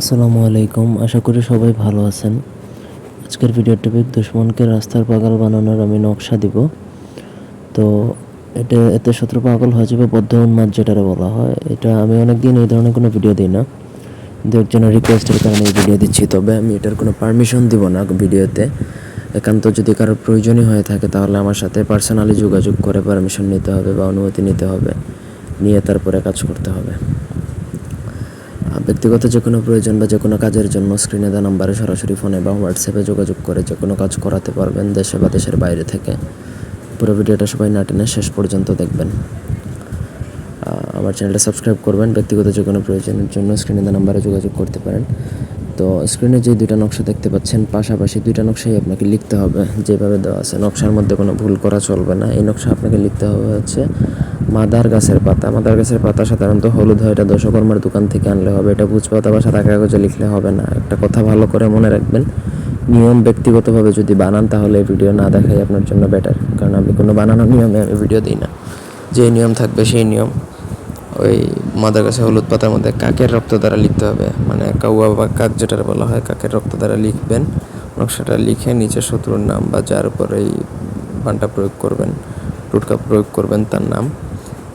আসসালামু আলাইকুম। আশা করি সবাই ভালো আছেন। আজকের ভিডিও টপিক দুশ্মনকে রাস্তার পাগল বানানোর আমি নকশা দিব। তো এটা এতে শত্রু পাগল হয়ে যাবে, বদ্ধ উন্মাদ যেটারে বলা হয়। এটা আমি অনেকদিন এই ধরনের কোনো ভিডিও দিই না। দু একজনের রিকোয়েস্টের কারণে এই ভিডিও দিচ্ছি। তবে আমি এটার কোনো পারমিশন দিব না ভিডিওতে একান্ত যদি কারোর প্রয়োজনই হয়ে থাকে, তাহলে আমার সাথে পার্সোনালি যোগাযোগ করে পারমিশন নিতে হবে বা অনুমতি নিতে হবে। নিয়ে তারপরে কাজ করতে হবে। ব্যক্তিগত যে কোনো প্রয়োজন বা যে কোনো কাজের জন্য স্ক্রিনে দেওয়া নাম্বারে সরাসরি ফোনে বা হোয়াটসঅ্যাপে যোগাযোগ করে যে কোনো কাজ করাতে পারবেন দেশে বা দেশের বাইরে থেকে। পুরো ভিডিওটা সবাই না টেনে শেষ পর্যন্ত দেখবেন। আমার চ্যানেলটা সাবস্ক্রাইব করবেন, ব্যক্তিগত যে কোনো প্রয়োজনের জন্য স্ক্রিনে দেওয়া নাম্বারে যোগাযোগ করতে পারেন। তো স্ক্রিনে যে দুইটা নকশা দেখতে পাচ্ছেন, পাশাপাশি দুইটা নকশাই আপনাকে লিখতে হবে। যেভাবে দেওয়া আছে, নকশার মধ্যে কোনো ভুল করা চলবে না। এই নকশা আপনাকে লিখতে হবে হচ্ছে মাদার গাছের পাতা। মাদার গাছের পাতা সাধারণত হলুদ হয়, এটা দশকর্মার দোকান থেকে আনলে হবে। এটা পাতা বা সাদা কাগজে লিখলে হবে না। একটা কথা ভালো করে মনে রাখবেন, নিয়ম ব্যক্তিগতভাবে যদি বানান তাহলে ভিডিও না দেখাই আপনার জন্য বেটার কারণ আমি কোনো বানানোর নিয়মে আমি ভিডিও দিই না। যে নিয়ম থাকবে সেই নিয়ম। ওই মাদার গাছে হলুদ পাতার মধ্যে কাকের রক্ত দ্বারা লিখতে হবে। মানে কাউয়া বা কাক যেটার বলা হয়, কাকের রক্ত দ্বারা লিখবেন। নকশাটা লিখে নিচে শত্রুর নাম বা যার উপর এই বানটা প্রয়োগ করবেন, টুটকা প্রয়োগ করবেন তার নাম।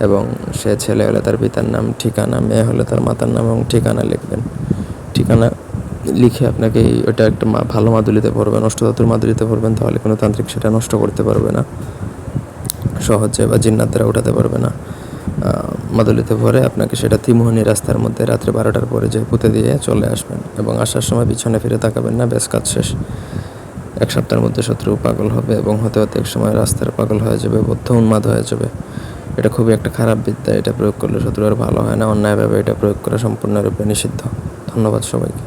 এবং সে ছেলে হলে তার পিতার নাম, ঠিকানা, মেয়ে হলে তার মাতার নাম এবং ঠিকানা লিখবেন। ঠিকানা লিখে আপনাকে ওটা একটা ভালো মাদুলিতে পড়বেন অষ্টধাতুর মাদুলিতে পড়বেন তাহলে কোনো তান্ত্রিক সেটা নষ্ট করতে পারবে না। সহজে বা জিন্নাত দ্বারা উঠাতে পারবে না। মাদুলিতে ভরে আপনাকে সেটা ত্রিমোহনী রাস্তার মধ্যে রাত্রে বারোটার পরে যে পুঁতে দিয়ে চলে আসবেন এবং আসার সময় পিছনে ফিরে তাকাবেন না, বেশ কাজ শেষ। এক সপ্তাহের মধ্যে শত্রু পাগল হবে এবং হতে হতে এক সময় রাস্তার পাগল হয়ে যাবে, বদ্ধ উন্মাদ হয়ে যাবে। এটা খুবই একটা খারাপ বিদ্যা, এটা প্রয়োগ করলে শত্রু আর ভালো হয় না। অন্যায়ভাবে এটা প্রয়োগ করা সম্পূর্ণরূপে নিষিদ্ধ। ধন্যবাদ সবাইকে।